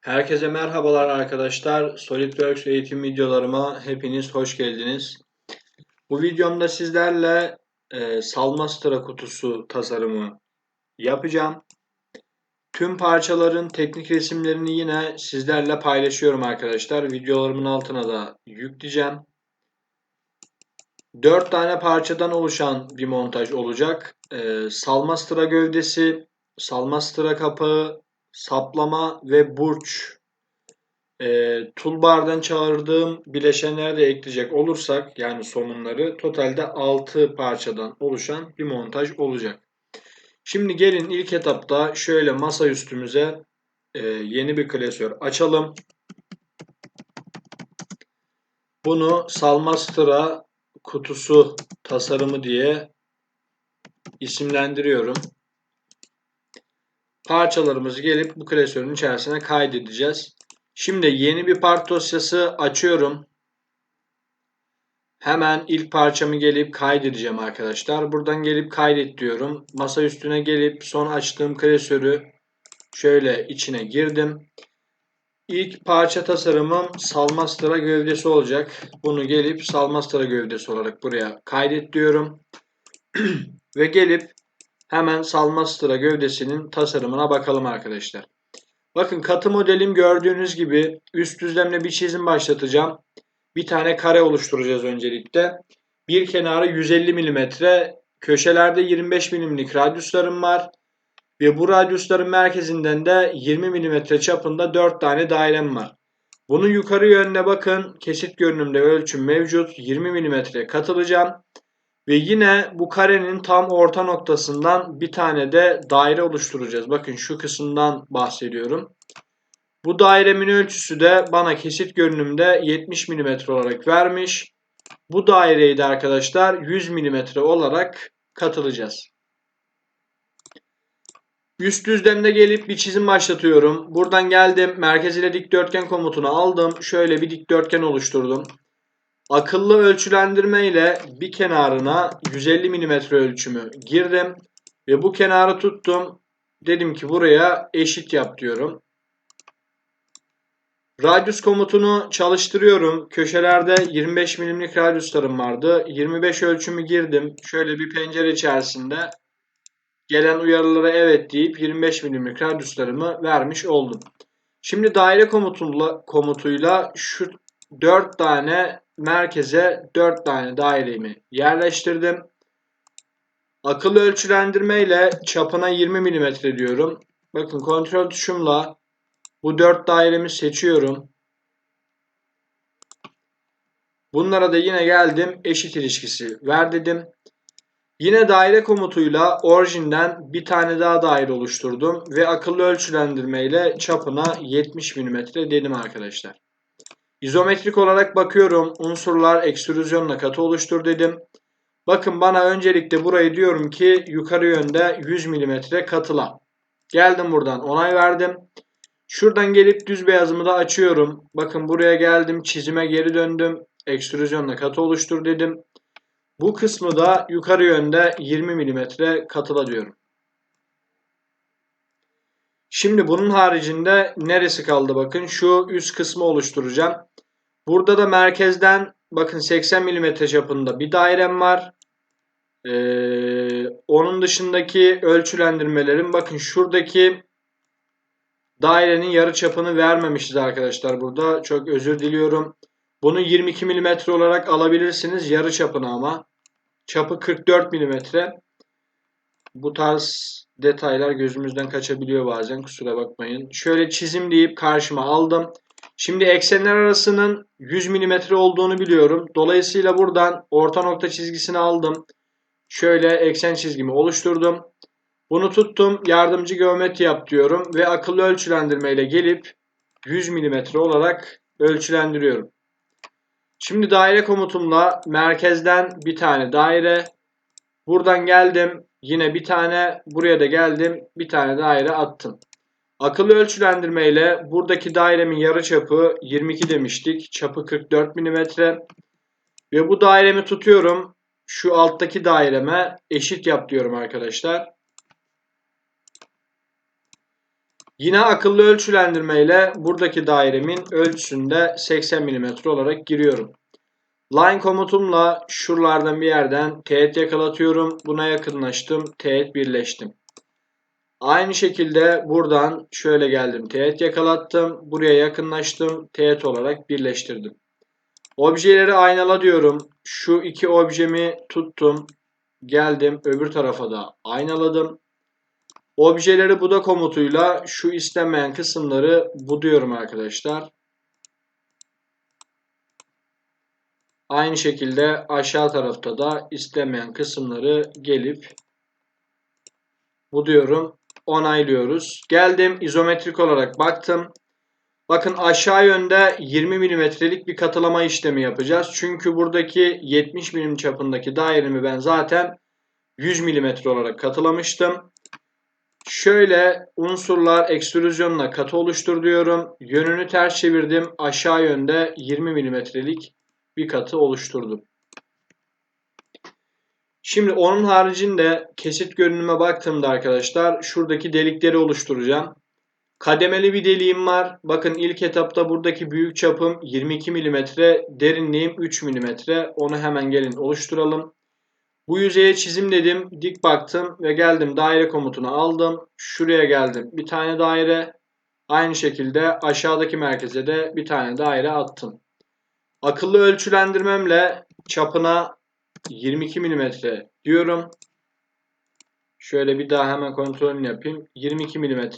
Herkese merhabalar arkadaşlar. SolidWorks eğitim videolarıma hepiniz hoş geldiniz. Bu videomda sizlerle e, Salmastra kutusu tasarımı yapacağım. Tüm parçaların teknik resimlerini yine sizlerle paylaşıyorum arkadaşlar. Videolarımın altına da yükleyeceğim. 4 tane parçadan oluşan bir montaj olacak. E, Salmastra gövdesi, Salmastra kapağı, saplama ve burç e, toolbar'dan çağırdığım bileşenleri de ekleyecek olursak yani somunları totalde 6 parçadan oluşan bir montaj olacak. Şimdi gelin ilk etapta şöyle masa üstümüze e, yeni bir klasör açalım. Bunu Salmastra kutusu tasarımı diye isimlendiriyorum parçalarımızı gelip bu klasörün içerisine kaydedeceğiz. Şimdi yeni bir part dosyası açıyorum. Hemen ilk parçamı gelip kaydedeceğim arkadaşlar. Buradan gelip kaydet diyorum. Masa üstüne gelip son açtığım klasörü şöyle içine girdim. İlk parça tasarımım Salmastra gövdesi olacak. Bunu gelip Salmastra gövdesi olarak buraya kaydet diyorum. Ve gelip Hemen Salmastra gövdesinin tasarımına bakalım arkadaşlar. Bakın katı modelim gördüğünüz gibi üst düzlemle bir çizim başlatacağım. Bir tane kare oluşturacağız öncelikle. Bir kenarı 150 mm, köşelerde 25 mm'lik radyuslarım var. Ve bu radyusların merkezinden de 20 mm çapında 4 tane dairem var. Bunun yukarı yönüne bakın kesit görünümde ölçüm mevcut 20 mm katılacağım. Ve yine bu karenin tam orta noktasından bir tane de daire oluşturacağız. Bakın şu kısımdan bahsediyorum. Bu dairemin ölçüsü de bana kesit görünümde 70 mm olarak vermiş. Bu daireyi de arkadaşlar 100 mm olarak katılacağız. Üst düzlemde gelip bir çizim başlatıyorum. Buradan geldim. Merkez ile dikdörtgen komutunu aldım. Şöyle bir dikdörtgen oluşturdum. Akıllı ölçülendirme ile bir kenarına 150 mm ölçümü girdim. Ve bu kenarı tuttum. Dedim ki buraya eşit yap diyorum. Radyus komutunu çalıştırıyorum. Köşelerde 25 milimlik radyuslarım vardı. 25 ölçümü girdim. Şöyle bir pencere içerisinde gelen uyarılara evet deyip 25 milimlik radyuslarımı vermiş oldum. Şimdi daire komutuyla, komutuyla şu 4 tane merkeze 4 tane dairemi yerleştirdim. Akıllı ölçülendirme ile çapına 20 mm diyorum. Bakın kontrol tuşumla bu 4 dairemi seçiyorum. Bunlara da yine geldim eşit ilişkisi ver dedim. Yine daire komutuyla orijinden bir tane daha daire oluşturdum ve akıllı ölçülendirme ile çapına 70 mm dedim arkadaşlar. İzometrik olarak bakıyorum. Unsurlar ekstrüzyonla katı oluştur dedim. Bakın bana öncelikle burayı diyorum ki yukarı yönde 100 mm katıla. Geldim buradan onay verdim. Şuradan gelip düz beyazımı da açıyorum. Bakın buraya geldim çizime geri döndüm. Ekstrüzyonla katı oluştur dedim. Bu kısmı da yukarı yönde 20 mm katıla diyorum. Şimdi bunun haricinde neresi kaldı bakın. Şu üst kısmı oluşturacağım. Burada da merkezden bakın 80 mm çapında bir dairem var. Ee, onun dışındaki ölçülendirmelerim bakın şuradaki dairenin yarı çapını vermemişiz arkadaşlar burada. Çok özür diliyorum. Bunu 22 mm olarak alabilirsiniz yarı çapını ama. Çapı 44 mm. Bu tarz detaylar gözümüzden kaçabiliyor bazen kusura bakmayın. Şöyle çizim deyip karşıma aldım. Şimdi eksenler arasının 100 mm olduğunu biliyorum. Dolayısıyla buradan orta nokta çizgisini aldım. Şöyle eksen çizgimi oluşturdum. Bunu tuttum. Yardımcı geometri yap diyorum. Ve akıllı ölçülendirme ile gelip 100 mm olarak ölçülendiriyorum. Şimdi daire komutumla merkezden bir tane daire. Buradan geldim. Yine bir tane buraya da geldim. Bir tane daire attım. Akıllı ölçülendirme ile buradaki dairemin yarıçapı 22 demiştik. Çapı 44 mm. Ve bu dairemi tutuyorum. Şu alttaki daireme eşit yap diyorum arkadaşlar. Yine akıllı ölçülendirme ile buradaki dairemin ölçüsünde 80 mm olarak giriyorum. Line komutumla şuralardan bir yerden teğet yakalatıyorum. Buna yakınlaştım. Teğet birleştim. Aynı şekilde buradan şöyle geldim. Teğet yakalattım. Buraya yakınlaştım. Teğet olarak birleştirdim. Objeleri aynala diyorum. Şu iki objemi tuttum. Geldim öbür tarafa da aynaladım. Objeleri buda komutuyla şu istenmeyen kısımları buduyorum arkadaşlar. Aynı şekilde aşağı tarafta da istenmeyen kısımları gelip buduyorum. Onaylıyoruz. Geldim izometrik olarak baktım. Bakın aşağı yönde 20 milimetrelik bir katılama işlemi yapacağız. Çünkü buradaki 70 milim çapındaki dairemi ben zaten 100 milimetre olarak katılamıştım. Şöyle unsurlar ekstrüzyonla katı oluştur diyorum. Yönünü ters çevirdim. Aşağı yönde 20 milimetrelik bir katı oluşturdum. Şimdi onun haricinde kesit görünüme baktığımda arkadaşlar şuradaki delikleri oluşturacağım. Kademeli bir deliğim var. Bakın ilk etapta buradaki büyük çapım 22 mm, derinliğim 3 mm. Onu hemen gelin oluşturalım. Bu yüzeye çizim dedim. Dik baktım ve geldim daire komutunu aldım. Şuraya geldim. Bir tane daire. Aynı şekilde aşağıdaki merkeze de bir tane daire attım. Akıllı ölçülendirmemle çapına 22 mm diyorum. Şöyle bir daha hemen kontrolünü yapayım. 22 mm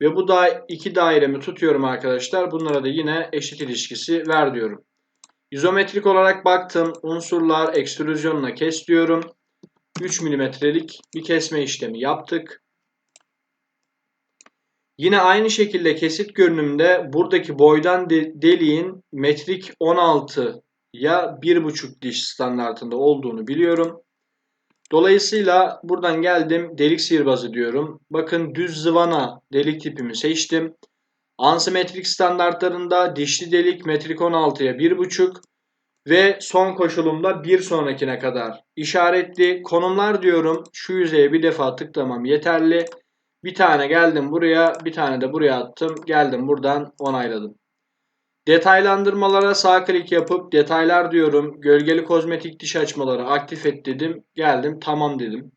ve bu da iki dairemi tutuyorum arkadaşlar. Bunlara da yine eşit ilişkisi ver diyorum. İzometrik olarak baktım. Unsurlar ekstrüzyonla kes diyorum. 3 milimetrelik bir kesme işlemi yaptık. Yine aynı şekilde kesit görünümde buradaki boydan deliğin metrik 16 ya 1,5 diş standartında olduğunu biliyorum. Dolayısıyla buradan geldim delik sihirbazı diyorum. Bakın düz zıvana delik tipimi seçtim. Ansimetrik standartlarında dişli delik metrik 16'ya 1,5 ve son koşulumda bir sonrakine kadar işaretli konumlar diyorum. Şu yüzeye bir defa tıklamam yeterli. Bir tane geldim buraya, bir tane de buraya attım. Geldim buradan onayladım. Detaylandırmalara sağ klik yapıp detaylar diyorum. Gölgeli kozmetik diş açmaları aktif et dedim. Geldim tamam dedim.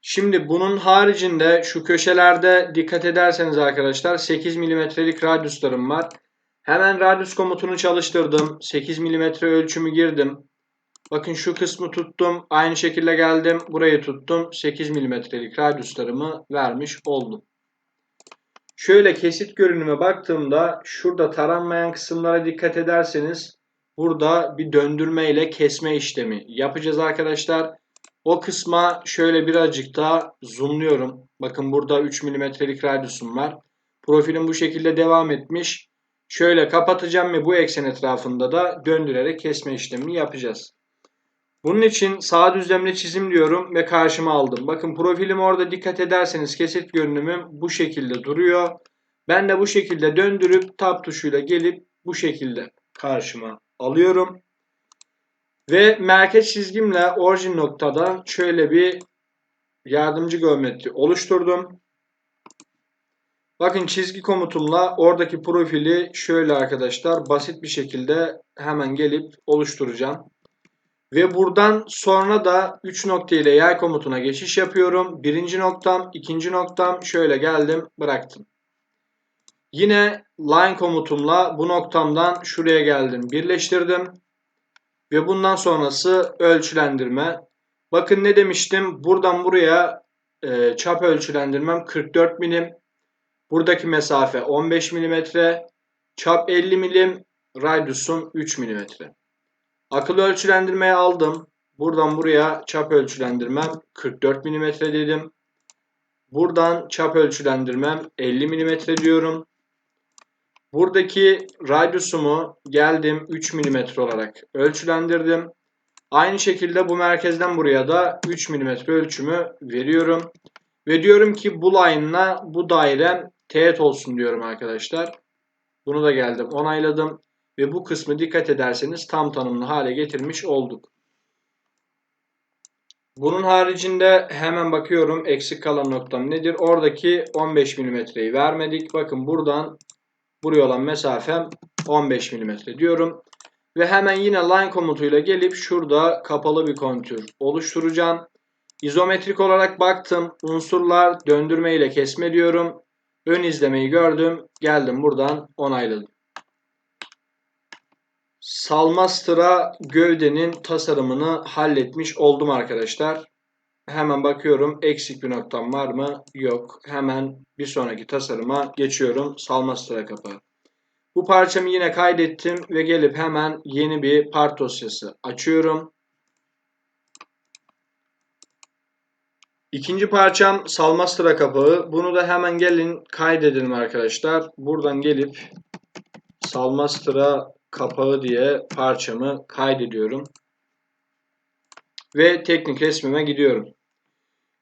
Şimdi bunun haricinde şu köşelerde dikkat ederseniz arkadaşlar 8 milimetrelik radyuslarım var. Hemen radyus komutunu çalıştırdım. 8 milimetre ölçümü girdim. Bakın şu kısmı tuttum. Aynı şekilde geldim. Burayı tuttum. 8 milimetrelik radyuslarımı vermiş oldum. Şöyle kesit görünüme baktığımda şurada taranmayan kısımlara dikkat ederseniz burada bir döndürme ile kesme işlemi yapacağız arkadaşlar. O kısma şöyle birazcık daha zoomluyorum. Bakın burada 3 milimetrelik radyusum var. Profilim bu şekilde devam etmiş. Şöyle kapatacağım ve bu eksen etrafında da döndürerek kesme işlemini yapacağız. Bunun için sağ düzlemli çizim diyorum ve karşıma aldım. Bakın profilim orada dikkat ederseniz kesit görünümüm bu şekilde duruyor. Ben de bu şekilde döndürüp tab tuşuyla gelip bu şekilde karşıma alıyorum. Ve merkez çizgimle orijin noktadan şöyle bir yardımcı geometri oluşturdum. Bakın çizgi komutumla oradaki profili şöyle arkadaşlar basit bir şekilde hemen gelip oluşturacağım. Ve buradan sonra da 3 nokta ile yay komutuna geçiş yapıyorum. Birinci noktam, ikinci noktam şöyle geldim bıraktım. Yine line komutumla bu noktamdan şuraya geldim birleştirdim. Ve bundan sonrası ölçülendirme. Bakın ne demiştim? Buradan buraya e, çap ölçülendirmem 44 milim. Buradaki mesafe 15 mm. Çap 50 milim. Radyusum 3 mm. Akıllı ölçülendirmeye aldım. Buradan buraya çap ölçülendirmem 44 mm dedim. Buradan çap ölçülendirmem 50 mm diyorum. Buradaki radyusumu geldim 3 mm olarak ölçülendirdim. Aynı şekilde bu merkezden buraya da 3 mm ölçümü veriyorum. Ve diyorum ki bu line'la bu dairem teğet olsun diyorum arkadaşlar. Bunu da geldim onayladım. Ve bu kısmı dikkat ederseniz tam tanımlı hale getirmiş olduk. Bunun haricinde hemen bakıyorum eksik kalan noktam nedir? Oradaki 15 milimetreyi vermedik. Bakın buradan buraya olan mesafem 15 milimetre diyorum. Ve hemen yine line komutuyla gelip şurada kapalı bir kontür oluşturacağım. İzometrik olarak baktım. Unsurlar döndürme ile kesme diyorum. Ön izlemeyi gördüm. Geldim buradan onayladım. Salmastıra gövdenin tasarımını halletmiş oldum arkadaşlar. Hemen bakıyorum eksik bir noktam var mı? Yok. Hemen bir sonraki tasarıma geçiyorum. Salmastıra kapağı. Bu parçamı yine kaydettim ve gelip hemen yeni bir part dosyası açıyorum. İkinci parçam salmastıra kapağı. Bunu da hemen gelin kaydedelim arkadaşlar. Buradan gelip salmastıra kapağı diye parçamı kaydediyorum. Ve teknik resmime gidiyorum.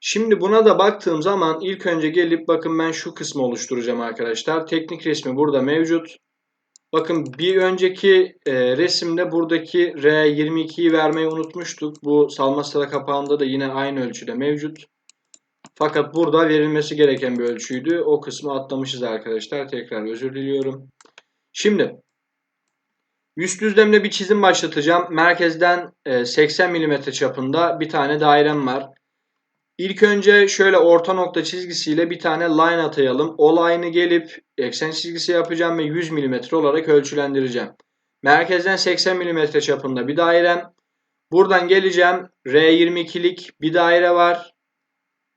Şimdi buna da baktığım zaman ilk önce gelip bakın ben şu kısmı oluşturacağım arkadaşlar. Teknik resmi burada mevcut. Bakın bir önceki e, resimde buradaki R22'yi vermeyi unutmuştuk. Bu salma sıra kapağında da yine aynı ölçüde mevcut. Fakat burada verilmesi gereken bir ölçüydü. O kısmı atlamışız arkadaşlar. Tekrar özür diliyorum. Şimdi üst düzlemde bir çizim başlatacağım. Merkezden 80 mm çapında bir tane dairem var. İlk önce şöyle orta nokta çizgisiyle bir tane line atayalım. O line'ı gelip eksen çizgisi yapacağım ve 100 mm olarak ölçülendireceğim. Merkezden 80 mm çapında bir dairem. Buradan geleceğim. R22'lik bir daire var.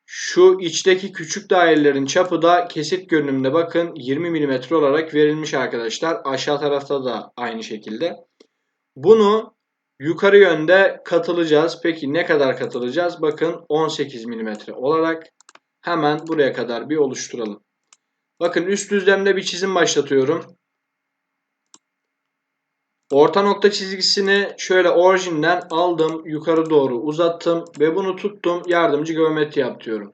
Şu içteki küçük dairelerin çapı da kesit görünümde bakın 20 mm olarak verilmiş arkadaşlar. Aşağı tarafta da aynı şekilde. Bunu yukarı yönde katılacağız. Peki ne kadar katılacağız? Bakın 18 mm olarak hemen buraya kadar bir oluşturalım. Bakın üst düzlemde bir çizim başlatıyorum. Orta nokta çizgisini şöyle orijinden aldım, yukarı doğru uzattım ve bunu tuttum, yardımcı geometri yapıyorum.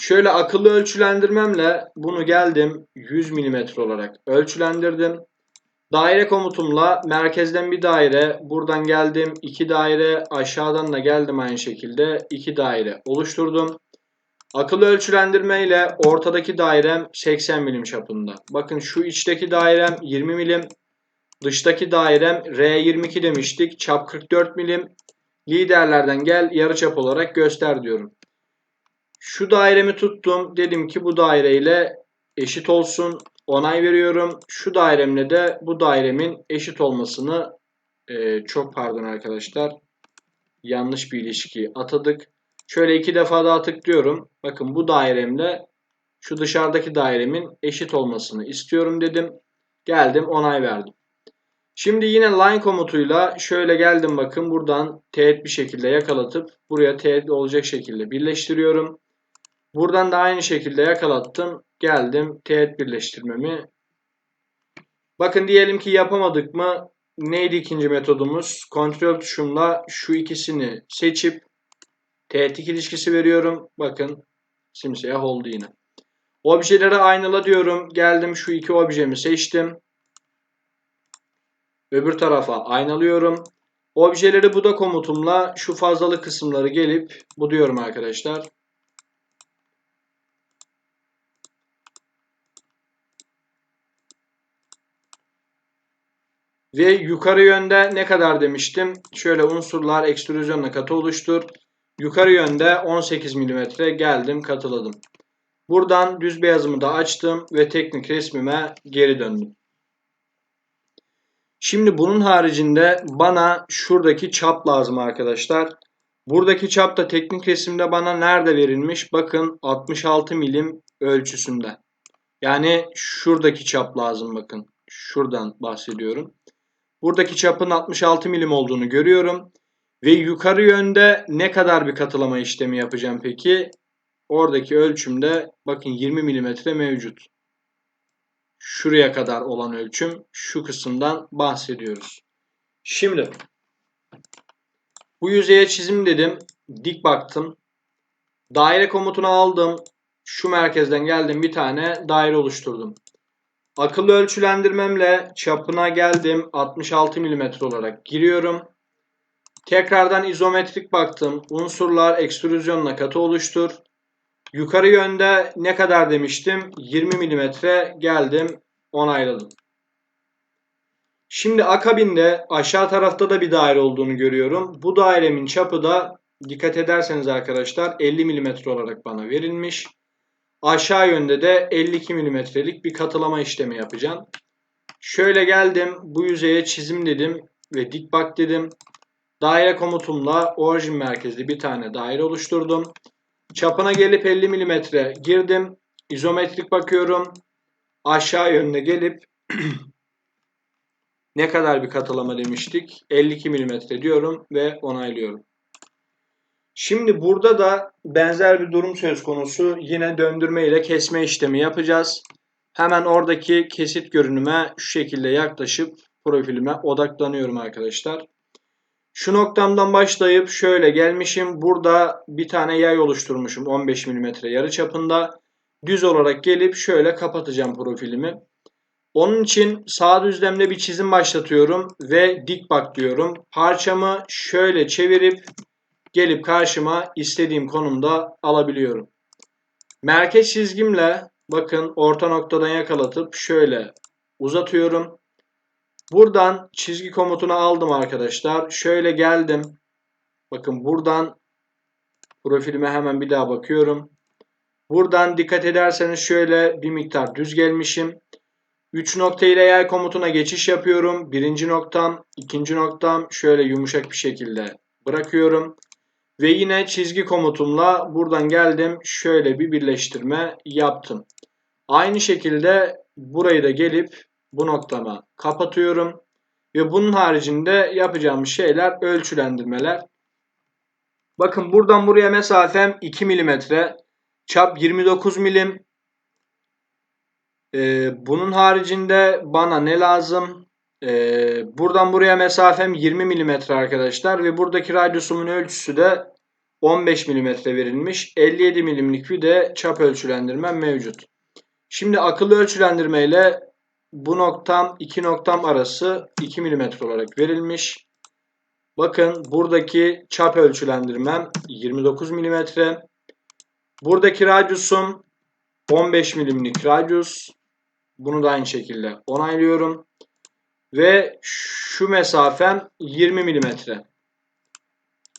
Şöyle akıllı ölçülendirmemle bunu geldim 100 mm olarak ölçülendirdim. Daire komutumla merkezden bir daire, buradan geldim iki daire, aşağıdan da geldim aynı şekilde iki daire oluşturdum. Akıllı ölçülendirme ile ortadaki dairem 80 milim çapında. Bakın şu içteki dairem 20 milim, dıştaki dairem R22 demiştik. Çap 44 milim. Liderlerden gel yarıçap olarak göster diyorum. Şu dairemi tuttum. Dedim ki bu daire ile eşit olsun onay veriyorum. Şu dairemle de bu dairemin eşit olmasını e, çok pardon arkadaşlar yanlış bir ilişki atadık. Şöyle iki defa daha tıklıyorum. Bakın bu dairemle şu dışarıdaki dairemin eşit olmasını istiyorum dedim. Geldim onay verdim. Şimdi yine line komutuyla şöyle geldim bakın buradan teğet bir şekilde yakalatıp buraya teğet olacak şekilde birleştiriyorum. Buradan da aynı şekilde yakalattım. Geldim teğet birleştirmemi. Bakın diyelim ki yapamadık mı? Neydi ikinci metodumuz? Kontrol tuşumla şu ikisini seçip teğetlik ilişkisi veriyorum. Bakın simsiyah oldu yine. Objeleri aynala diyorum. Geldim şu iki objemi seçtim. Öbür tarafa aynalıyorum. Objeleri bu da komutumla şu fazlalık kısımları gelip bu diyorum arkadaşlar. Ve yukarı yönde ne kadar demiştim? Şöyle unsurlar ekstrüzyonla katı oluştur. Yukarı yönde 18 mm geldim katıladım. Buradan düz beyazımı da açtım ve teknik resmime geri döndüm. Şimdi bunun haricinde bana şuradaki çap lazım arkadaşlar. Buradaki çap da teknik resimde bana nerede verilmiş? Bakın 66 milim ölçüsünde. Yani şuradaki çap lazım bakın. Şuradan bahsediyorum. Buradaki çapın 66 milim olduğunu görüyorum. Ve yukarı yönde ne kadar bir katılama işlemi yapacağım peki? Oradaki ölçümde bakın 20 milimetre mevcut. Şuraya kadar olan ölçüm şu kısımdan bahsediyoruz. Şimdi bu yüzeye çizim dedim. Dik baktım. Daire komutunu aldım. Şu merkezden geldim bir tane daire oluşturdum. Akıllı ölçülendirmemle çapına geldim. 66 mm olarak giriyorum. Tekrardan izometrik baktım. Unsurlar ekstrüzyonla katı oluştur. Yukarı yönde ne kadar demiştim? 20 mm geldim onayladım. Şimdi akabinde aşağı tarafta da bir daire olduğunu görüyorum. Bu dairemin çapı da dikkat ederseniz arkadaşlar 50 mm olarak bana verilmiş. Aşağı yönde de 52 mm'lik bir katılama işlemi yapacağım. Şöyle geldim bu yüzeye çizim dedim ve dik bak dedim. Daire komutumla orijin merkezli bir tane daire oluşturdum. Çapına gelip 50 mm girdim. İzometrik bakıyorum. Aşağı yönde gelip ne kadar bir katılama demiştik? 52 mm diyorum ve onaylıyorum. Şimdi burada da benzer bir durum söz konusu. Yine döndürme ile kesme işlemi yapacağız. Hemen oradaki kesit görünüme şu şekilde yaklaşıp profilime odaklanıyorum arkadaşlar. Şu noktamdan başlayıp şöyle gelmişim. Burada bir tane yay oluşturmuşum 15 mm yarı çapında. Düz olarak gelip şöyle kapatacağım profilimi. Onun için sağ düzlemde bir çizim başlatıyorum ve dik bak diyorum. Parçamı şöyle çevirip gelip karşıma istediğim konumda alabiliyorum. Merkez çizgimle bakın orta noktadan yakalatıp şöyle uzatıyorum. Buradan çizgi komutunu aldım arkadaşlar. Şöyle geldim. Bakın buradan profilime hemen bir daha bakıyorum. Buradan dikkat ederseniz şöyle bir miktar düz gelmişim. 3 nokta ile yay komutuna geçiş yapıyorum. Birinci noktam, ikinci noktam şöyle yumuşak bir şekilde bırakıyorum. Ve yine çizgi komutumla buradan geldim. Şöyle bir birleştirme yaptım. Aynı şekilde burayı da gelip bu noktama kapatıyorum. Ve bunun haricinde yapacağım şeyler ölçülendirmeler. Bakın buradan buraya mesafem 2 mm. Çap 29 milim. Ee, bunun haricinde bana ne lazım? Ee, buradan buraya mesafem 20 mm arkadaşlar. Ve buradaki radyusumun ölçüsü de 15 mm verilmiş. 57 milimlik bir de çap ölçülendirmem mevcut. Şimdi akıllı ölçülendirme ile bu noktam iki noktam arası 2 mm olarak verilmiş. Bakın buradaki çap ölçülendirmem 29 mm. Buradaki radyusum 15 milimlik radyus. Bunu da aynı şekilde onaylıyorum. Ve şu mesafem 20 milimetre.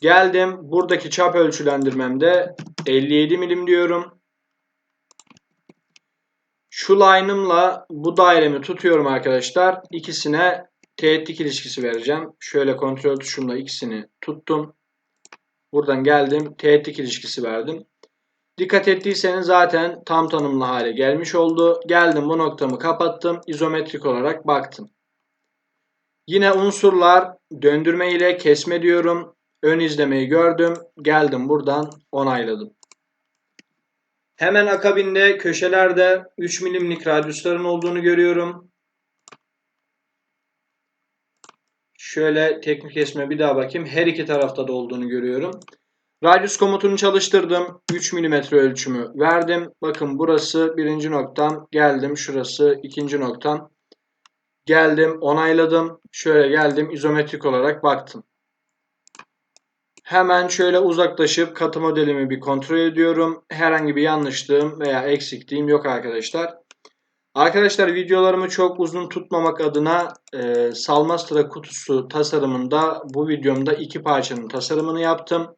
Geldim. Buradaki çap ölçülendirmemde 57 milim diyorum. Şu line'ımla bu dairemi tutuyorum arkadaşlar. İkisine teğetlik ilişkisi vereceğim. Şöyle kontrol tuşumla ikisini tuttum. Buradan geldim. Teğetlik ilişkisi verdim. Dikkat ettiyseniz zaten tam tanımlı hale gelmiş oldu. Geldim bu noktamı kapattım. İzometrik olarak baktım. Yine unsurlar döndürme ile kesme diyorum. Ön izlemeyi gördüm. Geldim buradan onayladım. Hemen akabinde köşelerde 3 milimlik radyusların olduğunu görüyorum. Şöyle teknik kesme bir daha bakayım. Her iki tarafta da olduğunu görüyorum. Radyus komutunu çalıştırdım. 3 mm ölçümü verdim. Bakın burası birinci noktam. Geldim. Şurası ikinci noktam. Geldim. Onayladım. Şöyle geldim. izometrik olarak baktım. Hemen şöyle uzaklaşıp katı modelimi bir kontrol ediyorum. Herhangi bir yanlışlığım veya eksikliğim yok arkadaşlar. Arkadaşlar videolarımı çok uzun tutmamak adına e, Salmastra kutusu tasarımında bu videomda iki parçanın tasarımını yaptım.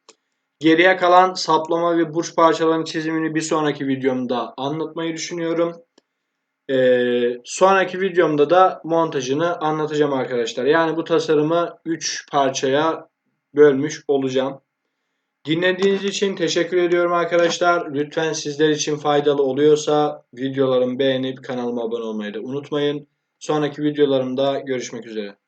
Geriye kalan saplama ve burç parçalarının çizimini bir sonraki videomda anlatmayı düşünüyorum. Ee, sonraki videomda da montajını anlatacağım arkadaşlar. Yani bu tasarımı 3 parçaya bölmüş olacağım. Dinlediğiniz için teşekkür ediyorum arkadaşlar. Lütfen sizler için faydalı oluyorsa videolarımı beğenip kanalıma abone olmayı da unutmayın. Sonraki videolarımda görüşmek üzere.